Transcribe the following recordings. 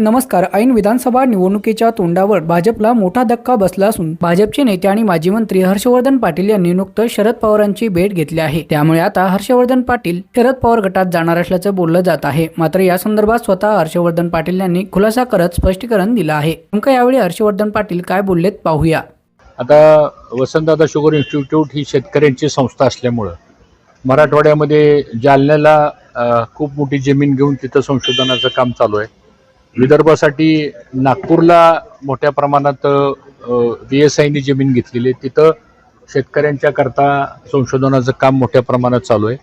नमस्कार ऐन विधानसभा निवडणुकीच्या तोंडावर भाजपला मोठा धक्का बसला असून भाजपचे नेते आणि माजी मंत्री हर्षवर्धन पाटील यांनी नुकतंच शरद पवारांची भेट घेतली आहे. त्यामुळे आता हर्षवर्धन पाटील शरद पवार गटात जाणार असल्याचं बोललं जात आहे. मात्र या संदर्भात स्वतः हर्षवर्धन पाटील यांनी खुलासा करत स्पष्टीकरण दिलं आहे. नेमकं यावेळी हर्षवर्धन पाटील काय बोललेत पाहूया. आता वसंतदादा शुगर इन्स्टिट्यूट ही शेतकऱ्यांची संस्था असल्यामुळं मराठवाड्यामध्ये जालन्याला खूप मोठी जमीन घेऊन तिथं संशोधनाचं काम चालू आहे. विदर्भासाठी नागपूरला मोठ्या प्रमाणात बी एस आयनी जमीन घेतलेली आहे. तिथं शेतकऱ्यांच्या करता संशोधनाचं काम मोठ्या प्रमाणात चालू आहे.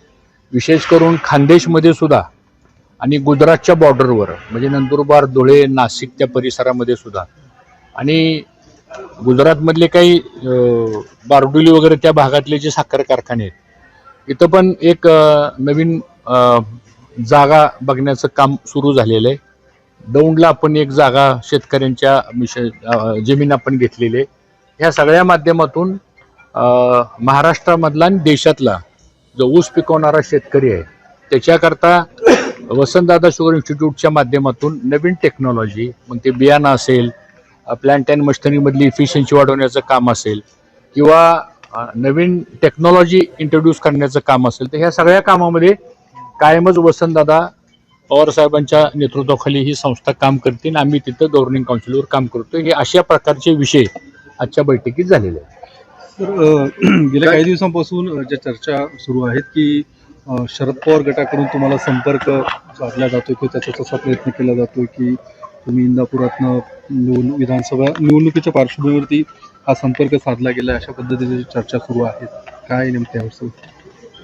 विशेष करून खानदेशमध्ये सुद्धा आणि गुजरातच्या बॉर्डरवर म्हणजे नंदुरबार धुळे नाशिक त्या परिसरामध्ये सुद्धा. आणि गुजरातमधले काही बारडुली बारडोली वगैरे त्या भागातले जे साखर कारखाने आहेत इथं पण एक नवीन जागा बघण्याचं काम सुरू झालेलं आहे. दौंडला आपण एक जागा शेतकऱ्यांच्या मिश जमीन आपण घेतलेली आहे. ह्या सगळ्या माध्यमातून महाराष्ट्रामधला आणि देशातला जो ऊस पिकवणारा शेतकरी आहे त्याच्याकरता वसंतदादा शुगर इन्स्टिट्यूटच्या माध्यमातून नवीन टेक्नॉलॉजी मग ते बियाणं असेल प्लांट अँड मशिनरीमधली इफिशियन्सी वाढवण्याचं काम असेल किंवा नवीन टेक्नॉलॉजी इंट्रोड्यूस करण्याचं काम असेल तर ह्या सगळ्या कामामध्ये कायमच वसंतदादा पवार साहेबांच्या नेतृत्वाखाली ही संस्था काम करते आणि आम्ही तिथं गव्हर्निंग काउन्सिलवर काम करतो हे अशा प्रकारचे विषय आजच्या बैठकीत झालेले आहेत. तर गेल्या काही दिवसांपासून ज्या चर्चा सुरू आहेत की शरद पवार गटाकडून तुम्हाला संपर्क साधला जातो किंवा त्याचा तसा प्रयत्न केला जातो की तुम्ही इंदापुरातनं निवडणूक विधानसभा निवडणुकीच्या पार्श्वभूमीवरती हा संपर्क साधला गेला अशा पद्धतीची चर्चा सुरू आहेत काय नेमक्या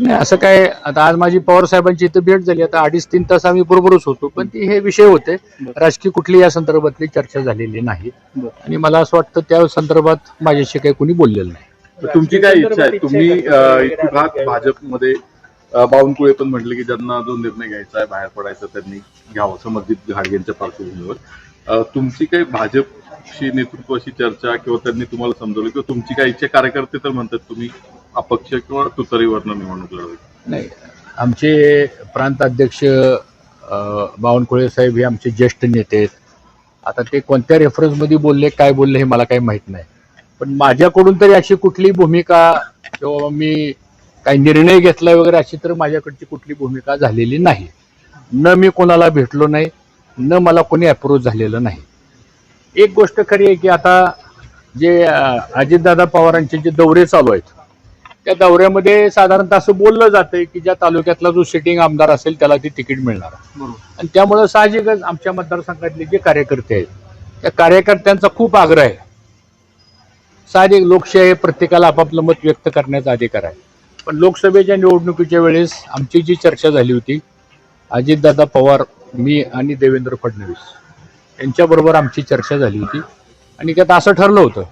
नाही असं काय आता आज माझी पवार साहेबांची इथं भेट झाली आता अडीच तीन तास आम्ही बरोबरच होतो पण ती हे विषय होते राजकीय कुठली या संदर्भातली चर्चा झालेली नाही. आणि मला असं वाटतं त्या संदर्भात माझ्याशी काही कोणी बोललेलं नाही. तर तुमची काय इच्छा आहे? तुम्ही भाजपमध्ये बावनकुळे पण म्हटले की ज्यांना जो निर्णय घ्यायचा आहे बाहेर पडायचा त्यांनी घ्यावं संबंधित घाडगेंच्या पार्श्वभूमीवर. तुमची काही भाजपशी नेतृत्वाशी चर्चा किंवा त्यांनी तुम्हाला समजवलं किंवा तुमची काय इच्छा कार्यकर्ते तर म्हणतात तुम्ही अपक्ष किंवा तुतारीवरनं निवडणूक लढवली नाही. आमचे प्रांताध्यक्ष बावनकुळे साहेब हे आमचे ज्येष्ठ नेते आहेत. आता ते कोणत्या रेफरन्समध्ये बोलले काय बोलले हे मला काही माहीत नाही. पण माझ्याकडून तरी अशी कुठली भूमिका किंवा मी काही निर्णय घेतला वगैरे अशी तर माझ्याकडची कुठली भूमिका झालेली नाही. न मी कोणाला भेटलो नाही न मला कोणी अप्रोच झालेलं नाही. एक गोष्ट खरी आहे की आता जे अजितदादा पवारांचे जे दौरे चालू आहेत त्या दौऱ्यामध्ये साधारणतः असं बोललं जातंय की ज्या तालुक्यातला जो सिटिंग आमदार असेल त्याला ती तिकीट मिळणार. बरोबर. आणि त्यामुळं साहजिकच आमच्या मतदारसंघातले जे कार्यकर्ते आहेत त्या कार्यकर्त्यांचा खूप आग्रह आहे. साहजिक लोकशाही प्रत्येकाला आपापलं मत व्यक्त करण्याचा अधिकार आहे. पण लोकसभेच्या निवडणुकीच्या वेळेस आमची जी चर्चा झाली होती अजितदादा पवार मी आणि देवेंद्र फडणवीस यांच्याबरोबर आमची चर्चा झाली होती. आणि त्यात असं ठरलं होतं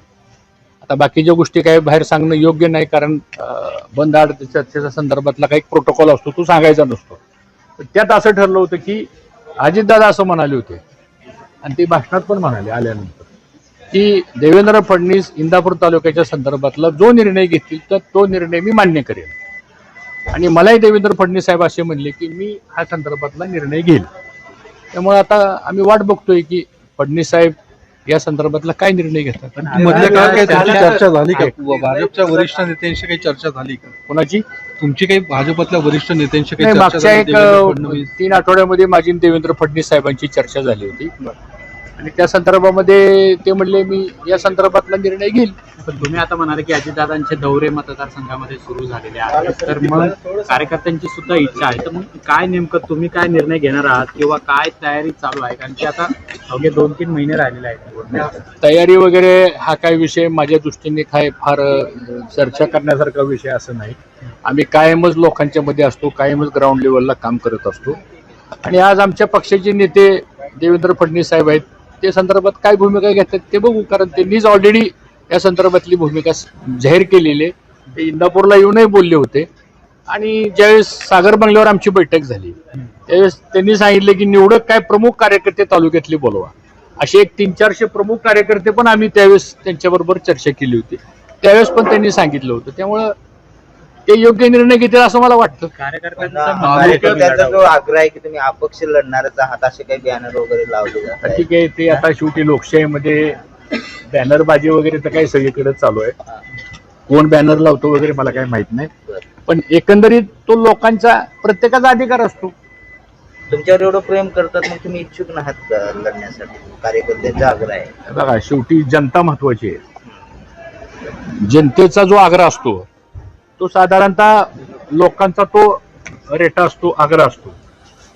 आता बाकीच्या गोष्टी काही बाहेर सांगणं योग्य नाही कारण बंद आड चर्चेच्या संदर्भातला काही प्रोटोकॉल असतो तो सांगायचा नसतो. तर त्यात असं ठरलं होतं की अजितदादा असं म्हणाले होते आणि ते भाषणात पण म्हणाले आल्यानंतर की देवेंद्र फडणवीस इंदापूर तालुक्याच्या संदर्भातला जो निर्णय घेतील तर तो निर्णय मी मान्य करेन. आणि मलाही देवेंद्र फडणवीस साहेब असे म्हणले की मी हा संदर्भातला निर्णय घेईल. त्यामुळे आता आम्ही वाट बघतोय की फडणवीस साहेब या संदर्भातला काय निर्णय घेतात? मधल्या काळात काही तुमची चर्चा झाली का? भाजपच्या वरिष्ठ नेत्यांशी काही चर्चा झाली का? कोणाची? तुमची काही भाजपातल्या वरिष्ठ नेत्यांशी काही मागच्या झाली एक तीन आठवड्यामध्ये माझी देवेंद्र फडणवीस साहेबांची चर्चा झाली होती. आणि त्या संदर्भामध्ये ते म्हणले मी या संदर्भातला निर्णय घेईल. पण तुम्ही आता म्हणाले की अजितदादांचे दौरे मतदारसंघामध्ये सुरू झालेले आहेत. तर मग कार्यकर्त्यांची सुद्धा इच्छा आहे. तर मग काय नेमकं तुम्ही काय निर्णय घेणार आहात किंवा काय तयारी चालू आहे? कारण की आता अवघे दोन तीन महिने राहिलेले आहेत. तयारी वगैरे हा काय विषय माझ्या दृष्टीने काय फार चर्चा करण्यासारखा विषय असं नाही. आम्ही कायमच लोकांच्या मध्ये असतो कायमच ग्राउंड लेवलला काम करत असतो. आणि आज आमच्या पक्षाचे नेते देवेंद्र फडणवीस साहेब आहेत ते संदर्भात काय भूमिका घेतात ते बघू कारण त्यांनीच ऑलरेडी या संदर्भातली भूमिका जाहीर केलेली आहे. ते इंदापूरला येऊनही बोलले होते. आणि ज्यावेळेस सागर बंगल्यावर आमची बैठक झाली त्यावेळेस त्यांनी सांगितले की निवडक काय प्रमुख कार्यकर्ते तालुक्यातले बोलवा. असे एक तीन चारशे प्रमुख कार्यकर्ते पण आम्ही त्यावेळेस त्यांच्याबरोबर चर्चा केली होती. त्यावेळेस पण त्यांनी सांगितलं होतं. त्यामुळं ते योग्य निर्णय घेतील असं मला वाटतं. कार्यकर्त्यांचा. जो आग्रह आहे की तुम्ही अपक्ष लढणारच आहात असे काही बॅनर वगैरे लावले. ठीक आहे ते आता शेवटी लोकशाहीमध्ये बॅनरबाजी वगैरे तर काही सगळीकडे चालू आहे. कोण बॅनर लावतो वगैरे मला काही माहीत नाही. पण एकंदरीत तो लोकांचा प्रत्येकाचा अधिकार असतो. तुमच्यावर एवढं प्रेम करतात मग तुम्ही इच्छुक नाहात का लढण्यासाठी? कार्यकर्त्यांचा आग्रह आहे. बघा शेवटी जनता महत्वाची आहे. जनतेचा जो आग्रह असतो तो साधारणतः लोकांचा तो रेटा असतो आग्रह असतो.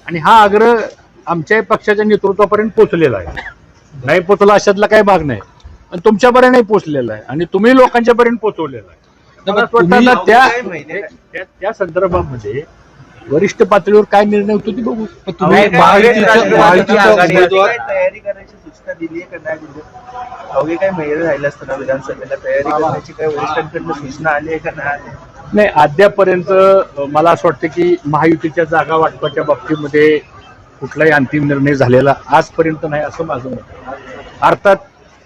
आणि हा आग्रह आमच्या पक्षाच्या नेतृत्वापर्यंत पोहोचलेला आहे. नाही पोचला अशातला काही भाग नाही. पण तुमच्यापर्यंत नाही पोहोचलेला आहे. आणि तुम्ही लोकांच्यापर्यंत पोहोचवलेला आहे. मला असं वाटतं आता त्या त्या- संदर्भामध्ये वरिष्ठ पातळीवर काय निर्णय होतो ते बघू. तुम्ही तयारी करायची सूचना दिली आहे का नाही दिली अवघे काय महिने राहिले असताना विधानसभेला? तयारी करण्याची काय वरिष्ठांकडनं सूचना आली आहे का नाही आली? नाही अद्यापर्यंत मला असं वाटतं की महायुतीच्या जागा वाटपाच्या बाबतीमध्ये कुठलाही अंतिम निर्णय झालेला आजपर्यंत नाही असं माझं मत. अर्थात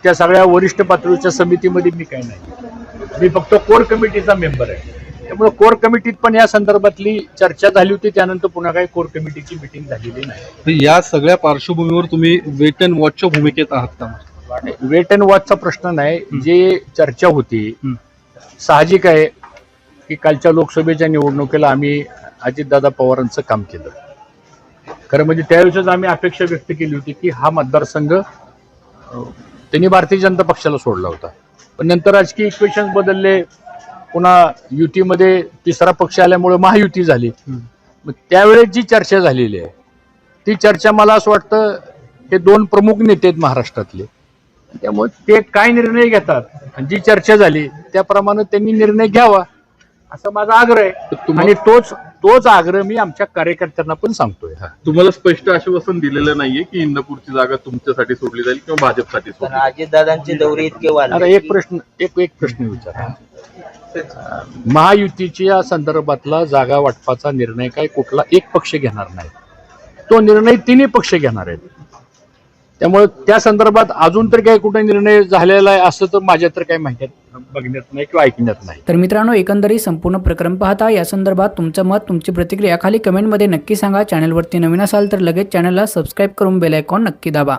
त्या सगळ्या वरिष्ठ पातळीच्या समितीमध्ये मी काही नाही. मी फक्त कोर कमिटीचा मेंबर आहे. त्यामुळे कोर कमिटीत पण या संदर्भातली चर्चा झाली होती त्यानंतर पुन्हा काही कोर कमिटीची मिटिंग झालेली नाही. या सगळ्या पार्श्वभूमीवर तुम्ही वेट अँड वॉचच्या भूमिकेत आहात का? वेट अँड वॉचचा प्रश्न नाही. जे चर्चा होती. साहजिक आहे की कालच्या लोकसभेच्या निवडणुकीला आम्ही अजितदादा पवारांचं काम केलं. खरं म्हणजे त्यावेळेसच आम्ही अपेक्षा व्यक्त केली होती की हा मतदारसंघ त्यांनी भारतीय जनता पक्षाला सोडला होता. पण नंतर राजकीय इक्वेशन बदलले. पुन्हा युतीमध्ये तिसरा पक्ष आल्यामुळे महायुती झाली. मग त्यावेळेस जी चर्चा झालेली आहे ती चर्चा मला असं वाटतं हे दोन प्रमुख नेते आहेत महाराष्ट्रातले. त्यामुळे ते काय निर्णय घेतात आणि जी चर्चा झाली त्याप्रमाणे त्यांनी निर्णय घ्यावा. असा माझा आग्रह आहे. आणि तोच तोच आग्रह मी आमच्या कार्यकर्त्यांना पण सांगतोय. हा. तुम्हाला स्पष्ट आश्वासन दिलेलं नाहीये की इंदापूरची जागा तुमच्यासाठी सोडली जाईल किंवा भाजपसाठी अजितदादांचे दौरे इतके एक प्रश्न एक एक प्रश्न विचारा. महायुतीच्या संदर्भातला जागा वाटपाचा निर्णय काय कुठला एक पक्ष घेणार नाही. तो निर्णय तिन्ही पक्ष घेणार आहेत. त्यामुळे त्या संदर्भात अजून तर काही कुठे निर्णय झालेला आहे असं तर माझ्या तर काही माहितीत बघण्यात नाही किंवा ऐकण्यात नाही. तर मित्रांनो एकंदरीत संपूर्ण प्रकरण पाहता या संदर्भात तुमचं मत तुमची प्रतिक्रिया खाली कमेंटमध्ये नक्की सांगा. चॅनलवरती नवीन असाल तर लगेच चॅनलला सबस्क्राईब करून बेल आयकॉन नक्की दाबा.